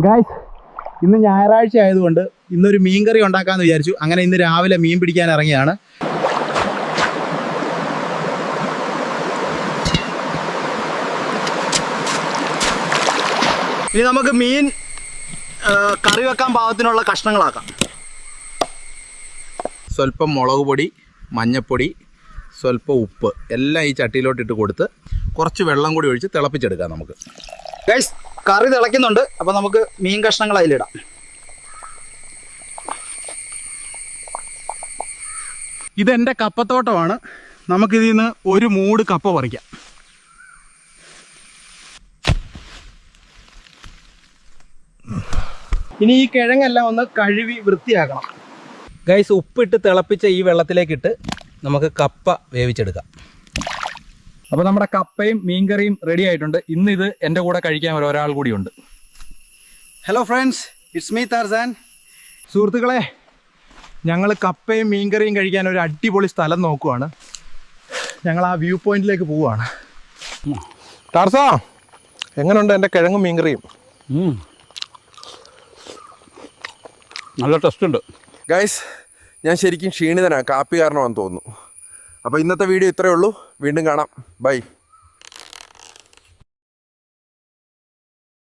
Guys ഇന്ന് ഞായറാഴ്ച ആയതുകൊണ്ട് ഇന്നൊരു മീൻ കറി ഉണ്ടാക്കാമെന്ന് വിചാരിച്ചു. അങ്ങനെ ഇന്ന് രാവിലെ മീൻ പിടിക്കാൻ ഇറങ്ങിയാണ്. ഇനി നമുക്ക് മീൻ കറി വെക്കാൻ പാകത്തിനുള്ള കഷ്ണങ്ങളാക്കാം. സ്വല്പം മുളക് പൊടി മഞ്ഞപ്പൊടി സ്വല്പം ഉപ്പ് എല്ലാം ഈ ചട്ടിയിലോട്ടിട്ട് കൊടുത്ത് കുറച്ച് വെള്ളം കൂടി ഒഴിച്ച് തിളപ്പിച്ചെടുക്കാം നമുക്ക്. കറി തിളയ്ക്കുന്നുണ്ട്. അപ്പോൾ നമുക്ക് മീൻ കഷ്ണങ്ങൾ അതിലിടാം. ഇതെന്റെ കപ്പത്തോട്ടമാണ്. നമുക്കിതിൽ നിന്ന് ഒരു മൂട് കപ്പ പറിക്കാം. ഇനി ഈ കിഴങ്ങെല്ലാം ഒന്ന് കഴുകി വൃത്തിയാക്കണം. ഗൈസ് ഉപ്പിട്ട് തിളപ്പിച്ച ഈ വെള്ളത്തിലേക്കിട്ട് നമുക്ക് കപ്പ വേവിച്ചെടുക്കാം. അപ്പോൾ നമ്മുടെ കപ്പയും മീൻകറിയും റെഡി ആയിട്ടുണ്ട്. ഇന്ന് ഇത് എന്റെ കൂടെ കഴിക്കാൻ ഒരു ഒരാൾ കൂടിയുണ്ട്. Hello friends it's me Tarzan സുഹൃത്തുക്കളെ ഞങ്ങൾ കപ്പയും മീൻകറിയും കഴിക്കാൻ ഒരു അടിപൊളി സ്ഥലം നോക്കുവാണ്. ഞങ്ങൾ ആ വ്യൂ പോയിന്റിലേക്ക് പോവുകയാണ്. ടാർസാ എങ്ങനെയുണ്ട് എന്റെ കിഴങ്ങും മീൻകറിയും? നല്ല ടെസ്റ്റ് ഉണ്ട്. ഗൈസ് ഞാൻ ശരിക്കും ക്ഷീണിതനാണ് കാപ്പി കാരണമാണെന്ന് തോന്നുന്നു. അപ്പോൾ ഇന്നത്തെ വീഡിയോ ഇത്രയേ ഉള്ളൂ. വീണ്ടും കാണാം. ബൈ.